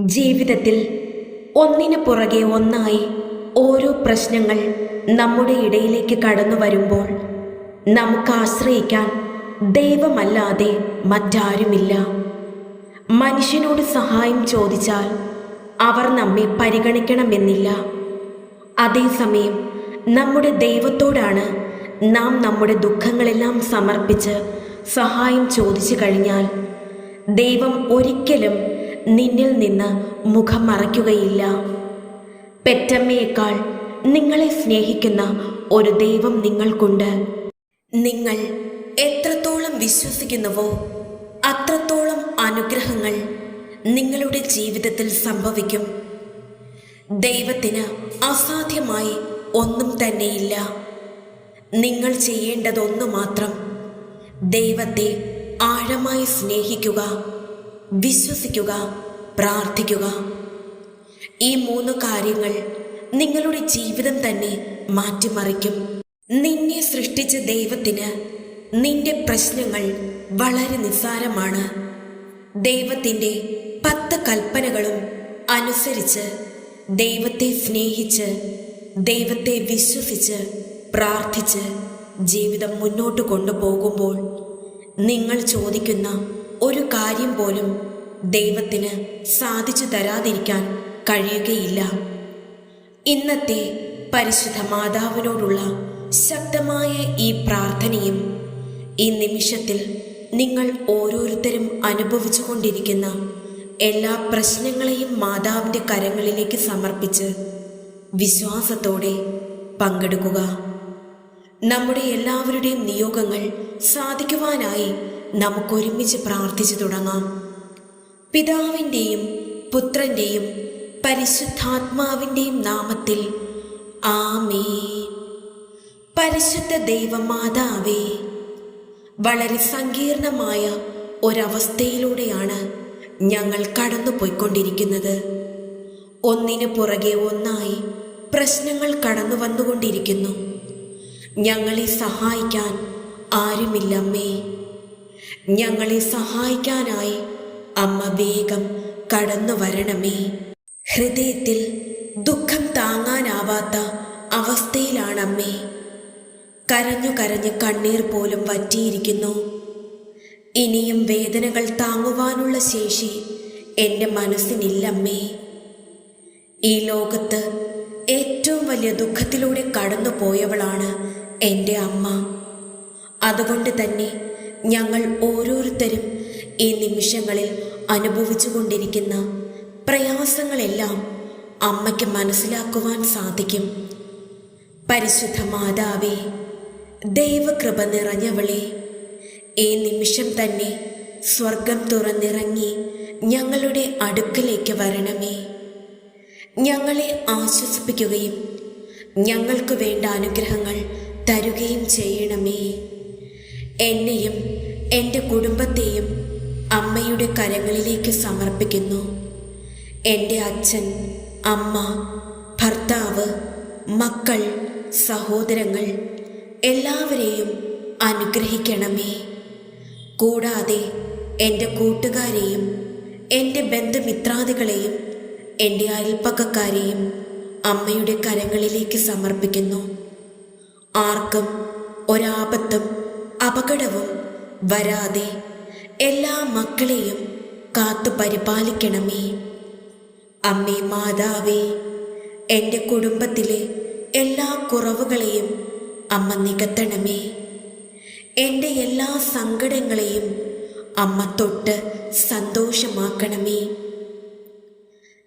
ജീവിതത്തിൽ ഒന്നിനു പുറകെ ഒന്നായി ഓരോ പ്രശ്നങ്ങൾ നമ്മുടെ ഇടയിലേക്ക് കടന്നു വരുമ്പോൾ നമുക്ക് ആശ്രയിക്കാൻ ദൈവമല്ലാതെ മറ്റാരുമില്ല. മനുഷ്യനോട് സഹായം ചോദിച്ചാൽ അവർ നമ്മെ പരിഗണിക്കണമെന്നില്ല. അതേസമയം നമ്മുടെ ദൈവത്തോടാണ് നാം നമ്മുടെ ദുഃഖങ്ങളെല്ലാം സമർപ്പിച്ച് സഹായം ചോദിച്ചു കഴിഞ്ഞാൽ ദൈവം ഒരിക്കലും നിന്നിൽ നിന്ന് മുഖം മറയ്ക്കുകയില്ല. പെറ്റമ്മയേക്കാൾ നിങ്ങളെ സ്നേഹിക്കുന്ന ഒരു ദൈവം നിങ്ങൾക്കുണ്ട്. നിങ്ങൾ എത്രത്തോളം വിശ്വസിക്കുന്നുവോ അത്രത്തോളം അനുഗ്രഹങ്ങൾ നിങ്ങളുടെ ജീവിതത്തിൽ സംഭവിക്കും. ദൈവത്തിന് അസാധ്യമായി ഒന്നും തന്നെയില്ല. നിങ്ങൾ ചെയ്യേണ്ടതൊന്നു മാത്രം ദൈവത്തെ ആഴമായി സ്നേഹിക്കുക. വിശ്വസിക്കുക പ്രാർത്ഥിക്കുക. ഈ മൂന്ന് കാര്യങ്ങൾ നിങ്ങളുടെ ജീവിതം തന്നെ മാറ്റിമറിക്കും. നിന്നെ സൃഷ്ടിച്ച ദൈവത്തിന് നിന്റെ പ്രശ്നങ്ങൾ വളരെ നിസ്സാരമാണ്. ദൈവത്തിന്റെ പത്ത് കൽപ്പനകളും അനുസരിച്ച് ദൈവത്തെ സ്നേഹിച്ച് ദൈവത്തെ വിശ്വസിച്ച് പ്രാർത്ഥിച്ച് ജീവിതം മുന്നോട്ട് കൊണ്ടുപോകുമ്പോൾ നിങ്ങൾ ചോദിക്കുന്ന ഒരു കാര്യം പോലും ദൈവത്തിന് സാധിച്ചു തരാതിരിക്കാൻ കഴിയുകയില്ല. ഇന്നത്തെ പരിശുദ്ധ മാതാവിനോടുള്ള ശക്തമായ ഈ പ്രാർത്ഥനയും ഈ നിമിഷത്തിൽ നിങ്ങൾ ഓരോരുത്തരും അനുഭവിച്ചു കൊണ്ടിരിക്കുന്ന എല്ലാ പ്രശ്നങ്ങളെയും മാതാവിന്റെ കരങ്ങളിലേക്ക് സമർപ്പിച്ച് വിശ്വാസത്തോടെ പങ്കെടുക്കുക. നമ്മുടെ എല്ലാവരുടെയും നിയോഗങ്ങൾ സാധിക്കുവാനായി നമുക്കൊരുമിച്ച് പ്രാർത്ഥിച്ചു തുടങ്ങാം. പിതാവിന്റെയും പുത്രന്റെയും പരിശുദ്ധാത്മാവിന്റെയും നാമത്തിൽ ആമേ പരിശുദ്ധ ദൈവമാതാവേ വളരെ സങ്കീർണമായ ഒരവസ്ഥയിലൂടെയാണ് ഞങ്ങൾ കടന്നു പോയിക്കൊണ്ടിരിക്കുന്നത് ഒന്നിനു പുറകെ ഒന്നായി പ്രശ്നങ്ങൾ കടന്നു വന്നുകൊണ്ടിരിക്കുന്നു ഞങ്ങളെ സഹായിക്കാൻ ആരുമില്ലമ്മേ. ഞങ്ങളെ സഹായിക്കാനായി അമ്മ വേഗം കടന്നു വരണമേ. ഹൃദയത്തിൽ ദുഃഖം താങ്ങാനാവാത്ത അവസ്ഥയിലാണമ്മേ. കരഞ്ഞു കരഞ്ഞു കണ്ണീർ പോലും വറ്റിയിരിക്കുന്നു. ഇനിയും വേദനകൾ താങ്ങുവാനുള്ള ശേഷി എന്റെ മനസ്സിനില്ലമ്മേ. ഈ ലോകത്ത് ഏറ്റവും വലിയ ദുഃഖത്തിലൂടെ കടന്നു പോയവളാണ് എന്റെ അമ്മ. അതുകൊണ്ട് തന്നെ ഞങ്ങൾ ഓരോരുത്തരും ഈ നിമിഷങ്ങളിൽ അനുഭവിച്ചു കൊണ്ടിരിക്കുന്ന പ്രയാസങ്ങളെല്ലാം അമ്മയ്ക്ക് മനസ്സിലാക്കുവാൻ സാധിക്കും. പരിശുദ്ധ മാതാവേ ദൈവകൃപ നിറഞ്ഞവളെ ഈ നിമിഷം തന്നെ സ്വർഗം തുറന്നിറങ്ങി ഞങ്ങളുടെ അടുക്കലേക്ക് വരണമേ. ഞങ്ങളെ ആശ്വസിപ്പിക്കുകയും ഞങ്ങൾക്ക് വേണ്ട അനുഗ്രഹങ്ങൾ തരുകയും ചെയ്യണമേ. എന്നെയും എന്റെ കുടുംബത്തെയും അമ്മയുടെ കരങ്ങളിലേക്ക് സമർപ്പിക്കുന്നു. എന്റെ അച്ഛൻ അമ്മ ഭർത്താവ് മക്കൾ സഹോദരങ്ങൾ എല്ലാവരെയും അനുഗ്രഹിക്കണമേ. കൂടാതെ എന്റെ കൂട്ടുകാരെയും എന്റെ ബന്ധുമിത്രാദികളെയും എന്റെ അയൽപ്പക്കക്കാരെയും അമ്മയുടെ കരങ്ങളിലേക്ക് സമർപ്പിക്കുന്നു. ആർക്കും ഒരാപത്തും അപകടവും വരാതെ എല്ലാ മക്കളെയും കാത്തു പരിപാലിക്കണമേ. അമ്മേ മാതാവേ എന്റെ കുടുംബത്തിലെ എല്ലാ കുറവുകളെയും അമ്മ നികത്തണമേ. എന്റെ എല്ലാ സങ്കടങ്ങളെയും അമ്മ തൊട്ട് സന്തോഷമാക്കണമേ.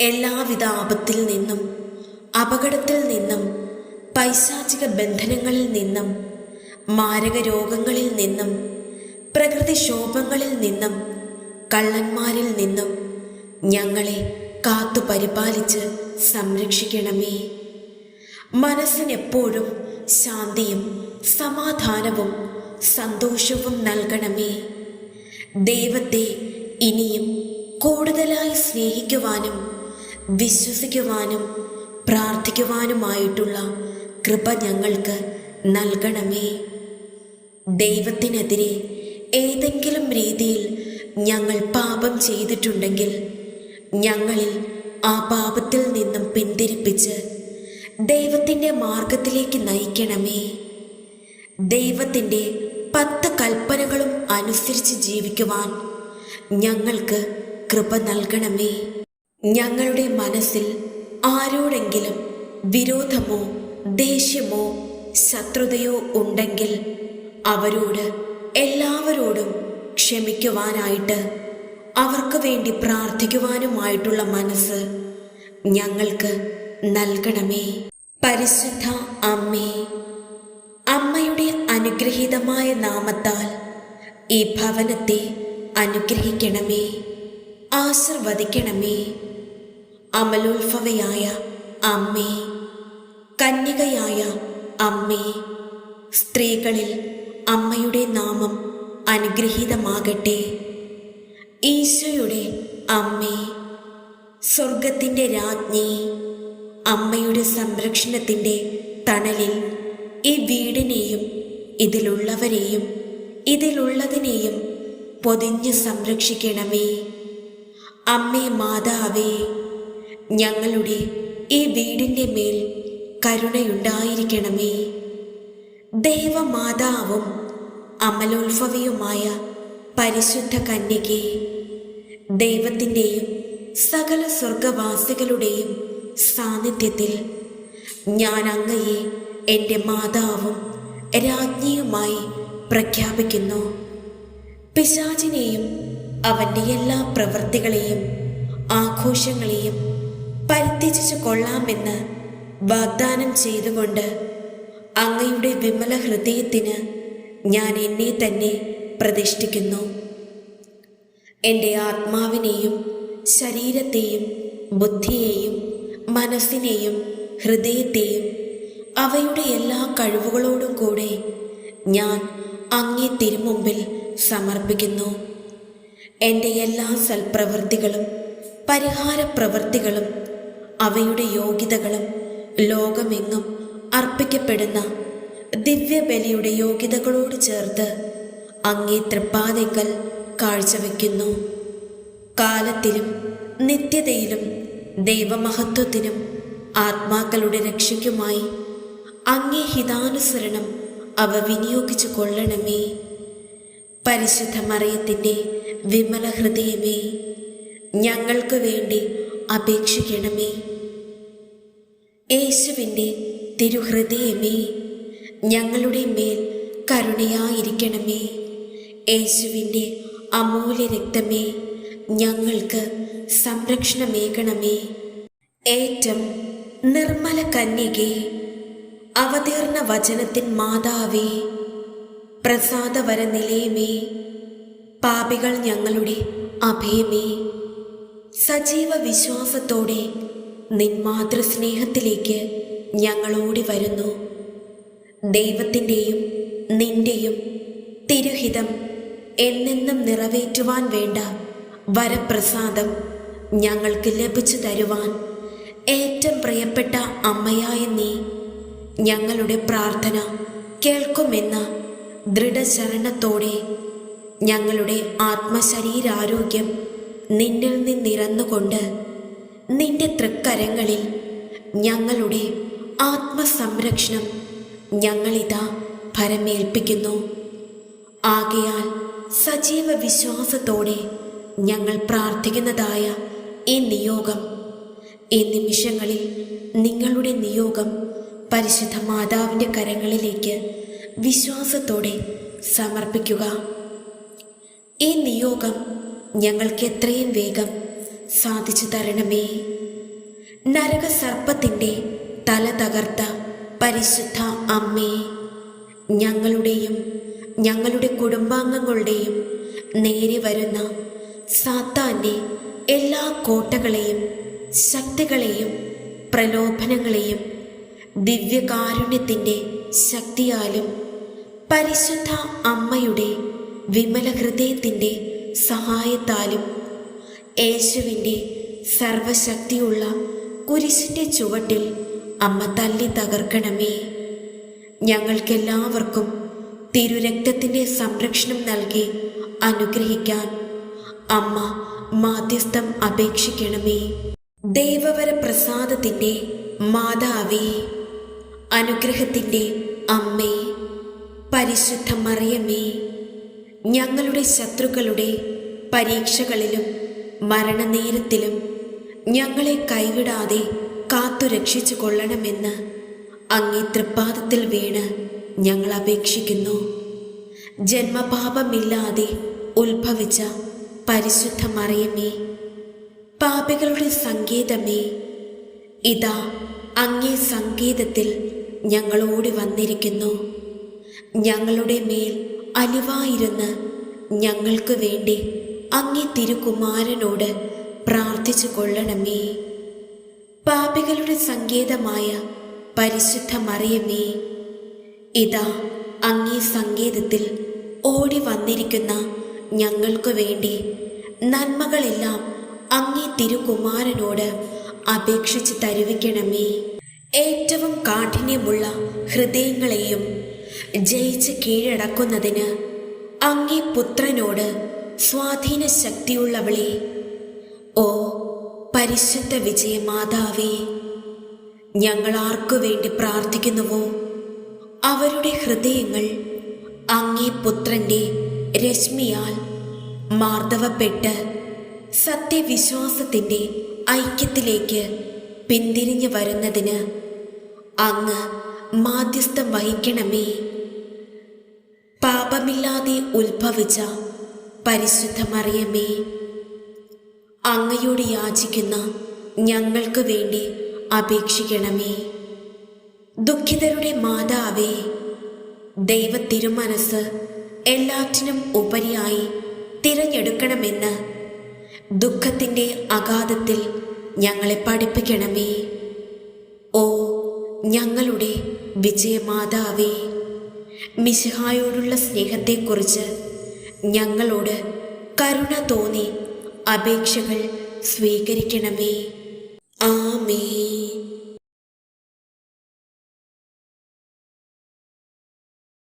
എല്ലാവിധ ആപത്തിൽ നിന്നും അപകടത്തിൽ നിന്നും പൈശാചിക ബന്ധനങ്ങളിൽ നിന്നും മാരക രോഗങ്ങളിൽ നിന്നും പ്രകൃതിക്ഷോഭങ്ങളിൽ നിന്നും കള്ളന്മാരിൽ നിന്നും ഞങ്ങളെ കാത്തു പരിപാലിച്ച് സംരക്ഷിക്കണമേ. മനസ്സിനെപ്പോഴും ശാന്തിയും സമാധാനവും സന്തോഷവും നൽകണമേ. ദൈവത്തെ ഇനിയും കൂടുതലായി സ്നേഹിക്കുവാനും വിശ്വസിക്കുവാനും പ്രാർത്ഥിക്കുവാനുമായിട്ടുള്ള കൃപ ഞങ്ങൾക്ക് നൽകണമേ. ദൈവത്തിനെതിരെ ഏതെങ്കിലും രീതിയിൽ ഞങ്ങൾ പാപം ചെയ്തിട്ടുണ്ടെങ്കിൽ ഞങ്ങളിൽ ആ പാപത്തിൽ നിന്നും പിന്തിരിപ്പിച്ച് ദൈവത്തിന്റെ മാർഗത്തിലേക്ക് നയിക്കണമേ. ദൈവത്തിന്റെ പത്ത് കൽപ്പനകളും അനുസരിച്ച് ജീവിക്കുവാൻ ഞങ്ങൾക്ക് കൃപ നൽകണമേ. ഞങ്ങളുടെ മനസ്സിൽ ആരോടെങ്കിലും വിരോധമോ ദേഷ്യമോ ശത്രുതയോ ഉണ്ടെങ്കിൽ അവരോട് എല്ലാവരോടും ക്ഷമിക്കുവാനായിട്ട് അവർക്ക് വേണ്ടി പ്രാർത്ഥിക്കുവാനുമായിട്ടുള്ള മനസ്സ് ഞങ്ങൾക്ക് നൽകണമേ. പരിശുദ്ധ അമ്മേ അമ്മയുടെ അനുഗ്രഹീതമായ നാമത്താൽ ഈ ഭവനത്തെ അനുഗ്രഹിക്കണമേ ആശീർവദിക്കണമേ. അമലോത്ഭവയായ അമ്മേ കന്യകയായ അമ്മേ സ്ത്രീകളിൽ അമ്മയുടെ നാമം അനുഗ്രഹീതമാകട്ടെ. ഈശോയുടെ അമ്മേ സ്വർഗത്തിന്റെ രാജ്ഞി അമ്മയുടെ സംരക്ഷണത്തിന്റെ തണലിൽ ഈ വീടിനെയും ഇതിലുള്ളവരെയും ഇതിലുള്ളതിനെയും പൊതിഞ്ഞ് സംരക്ഷിക്കണമേ. അമ്മേ മാതാവേ ഞങ്ങളുടെ ഈ വീടിന്റെ മേൽ കരുണയുണ്ടായിരിക്കണമേ. ദൈവമാതാവും അമലോത്ഭവയുമായ പരിശുദ്ധ കന്യകെ ദൈവത്തിന്റെയും സകല സ്വർഗവാസികളുടെയും സാന്നിധ്യത്തിൽ ഞാൻ അങ്ങയെ എന്റെ മാതാവും രാജ്ഞിയുമായി പ്രഖ്യാപിക്കുന്നു. പിശാചിനെയും അവന്റെ എല്ലാ പ്രവൃത്തികളെയും ആഘോഷങ്ങളെയും പരിത്യജിച്ചു കൊള്ളാമെന്ന് വാഗ്ദാനം ചെയ്തുകൊണ്ട് അങ്ങയുടെ വിമല ഹൃദയത്തിന് ഞാൻ എന്നെ തന്നെ പ്രതിഷ്ഠിക്കുന്നു. എന്റെ ആത്മാവിനെയും ശരീരത്തെയും ബുദ്ധിയെയും മനസ്സിനെയും ഹൃദയത്തെയും അവയുടെ എല്ലാ കഴിവുകളോടും കൂടെ ഞാൻ അങ്ങേ തിരുമുമ്പിൽ സമർപ്പിക്കുന്നു. എന്റെ എല്ലാ സൽപ്രവൃത്തികളും പരിഹാര പ്രവൃത്തികളും അവയുടെ യോഗ്യതകളും ലോകമെങ്ങും അർപ്പിക്കപ്പെടുന്ന ദിവ്യബലിയുടെ യോഗ്യതകളോട് ചേർത്ത് അങ്ങേ തൃപ്പാതെങ്കൽ കാഴ്ചവെക്കുന്നു. കാലത്തിലും നിത്യതയിലും ദൈവമഹത്വത്തിനും ആത്മാക്കളുടെ രക്ഷയ്ക്കുമായി അങ്ങേ ഹിതാനുസരണം അവ വിനിയോഗിച്ചു കൊള്ളണമേ. പരിശുദ്ധ മറിയത്തിന്റെ വിമല ഹൃദയമേ ഞങ്ങൾക്ക് വേണ്ടി അപേക്ഷിക്കണമേ. യേശുവിന്റെ തിരുഹൃദയമേ ഞങ്ങളുടെ മേൽ കരുണയായിരിക്കണമേ. യേശുവിന്റെ അമൂല്യ രക്തമേ ഞങ്ങൾക്ക് സംരക്ഷണമേകണമേ. ഏറ്റം നിർമ്മല കന്യകേ അവതീർണ വചനത്തിൻ മാതാവേ പ്രസാദവര നിലയമേ പാപികൾ ഞങ്ങളുടെ അഭയമേ സജീവ വിശ്വാസത്തോടെ നിൻ മാതൃസ്നേഹത്തിലേക്ക് ഞങ്ങൾ ഓടി വരുന്നു. ദൈവത്തിന്റെയും നിന്റെയും തിരുഹിതം എന്നെന്നും നിറവേറ്റുവാൻ വേണ്ട വരപ്രസാദം ഞങ്ങൾക്ക് ലഭിച്ചു തരുവാൻ ഏറ്റവും പ്രിയപ്പെട്ട അമ്മയായ നീ ഞങ്ങളുടെ പ്രാർത്ഥന കേൾക്കുമെന്ന ദൃഢശരണത്തോടെ ഞങ്ങളുടെ ആത്മശരീരാരോഗ്യം നിന്നിൽ നിന്നിറന്നുകൊണ്ട് നിന്റെ തൃക്കരങ്ങളിൽ ഞങ്ങളുടെ ആത്മസംരക്ഷണം ഞങ്ങളിതാ ഭരമേൽപ്പിക്കുന്നു. ആകയാൽ സജീവ വിശ്വാസത്തോടെ ഞങ്ങൾ പ്രാർത്ഥിക്കുന്നതായ ഈ നിയോഗം. ഈ നിമിഷങ്ങളിൽ നിങ്ങളുടെ നിയോഗം പരിശുദ്ധ മാതാവിന്റെ കരങ്ങളിലേക്ക് വിശ്വാസത്തോടെ സമർപ്പിക്കുക. ഈ നിയോഗം ഞങ്ങൾക്ക് എത്രയും വേഗം സാധിച്ചു തരണമേ. നരകസർപ്പത്തിന്റെ തകർത്ത പരിശുദ്ധ അമ്മേ. ഞങ്ങളുടെയും ഞങ്ങളുടെ കുടുംബാംഗങ്ങളുടെയും നേരെ വരുന്ന സാത്താന്റെ എല്ലാ കോട്ടകളെയും ശക്തികളെയും പ്രലോഭനങ്ങളെയും ദിവ്യകാരുണ്യത്തിന്റെ ശക്തിയാലും പരിശുദ്ധ അമ്മയുടെ വിമല ഹൃദയത്തിന്റെ സഹായത്താലും യേശുവിന്റെ സർവശക്തിയുള്ള കുരിശിന്റെ ചുവട്ടിൽ അമ്മ തല്ലി തകർക്കണമേ. ഞങ്ങൾക്കെല്ലാവർക്കും തിരുരക്തത്തിന്റെ സംരക്ഷണം നൽകി അനുഗ്രഹിക്കാൻ അമ്മ മാധ്യസ്ഥം അപേക്ഷിക്കണമേ. ദേവവര പ്രസാദത്തിന്റെ മാതാവേ അനുഗ്രഹത്തിന്റെ അമ്മേ പരിശുദ്ധ മറിയമേ ഞങ്ങളുടെ ശത്രുക്കളുടെ പരീക്ഷകളിലും മരണനേരത്തിലും ഞങ്ങളെ കൈവിടാതെ കാത്തു രക്ഷിച്ചു കൊള്ളണമെന്ന് അങ്ങേ തൃപ്പാദത്തിൽ വീണ് ഞങ്ങൾ അപേക്ഷിക്കുന്നു. ജന്മപാപമില്ലാതെ ഉത്ഭവിച്ച പരിശുദ്ധ മറിയമേ പാപികളുടെ സങ്കേതമേ ഇതാ അങ്ങേ സങ്കേതത്തിൽ ഞങ്ങൾ ഓടി വന്നിരിക്കുന്നു. ഞങ്ങളുടെ മേൽ അലിവായിരുന്ന് ഞങ്ങൾക്ക് വേണ്ടി അങ്ങേ തിരുകുമാരനോട് പ്രാർത്ഥിച്ചു കൊള്ളണമേ. പാപികളുടെ സങ്കേതമായ പരിശുദ്ധ മറിയമേ ഇതാ അങ്ങേ സങ്കേതത്തിൽ ഓടി വന്നിരിക്കുന്ന ഞങ്ങൾക്കു വേണ്ടി നന്മകളെല്ലാം അങ്ങേ തിരുകുമാരനോട് അപേക്ഷിച്ച് തരുവിക്കണമേ. ഏറ്റവും കാഠിന്യമുള്ള ഹൃദയങ്ങളെയും ജയിച്ച് കീഴടക്കുന്നതിന് അങ്ങേ പുത്രനോട് സ്വാധീന ശക്തിയുള്ളവളെ ഓ പരിശുദ്ധ വിജയമാതാവേ ഞങ്ങൾ ആർക്കു വേണ്ടി പ്രാർത്ഥിക്കുന്നുവോ? അവരുടെ ഹൃദയങ്ങൾ അങ്ങേ പുത്രന്റെ രശ്മിയാൽ മാർദ്ദവപ്പെട്ട് സത്യവിശ്വാസത്തിന്റെ ഐക്യത്തിലേക്ക് പിന്തിരിഞ്ഞു വരുന്നതിന് അങ്ങ് മാധ്യസ്ഥം വഹിക്കണമേ. പാപമില്ലാതെ ഉത്ഭവിച്ച പരിശുദ്ധ മറിയമേ അങ്ങയോട് യാചിക്കുന്ന ഞങ്ങൾക്ക് വേണ്ടി അപേക്ഷിക്കണമേ. ദുഃഖിതരുടെ മാതാവേ ദൈവ തിരുമനസ് എല്ലാറ്റിനും ഉപരിയായി തിരഞ്ഞെടുക്കണമെന്ന് ദുഃഖത്തിന്റെ അഗാധത്തിൽ ഞങ്ങളെ പഠിപ്പിക്കണമേ. ഓ ഞങ്ങളുടെ വിജയമാതാവേ മിശിഹായോടുള്ള സ്നേഹത്തെക്കുറിച്ച് ഞങ്ങളോട് കരുണ തോന്നി അപേക്ഷകൾ സ്വീകരിക്കണമേ. ആമേ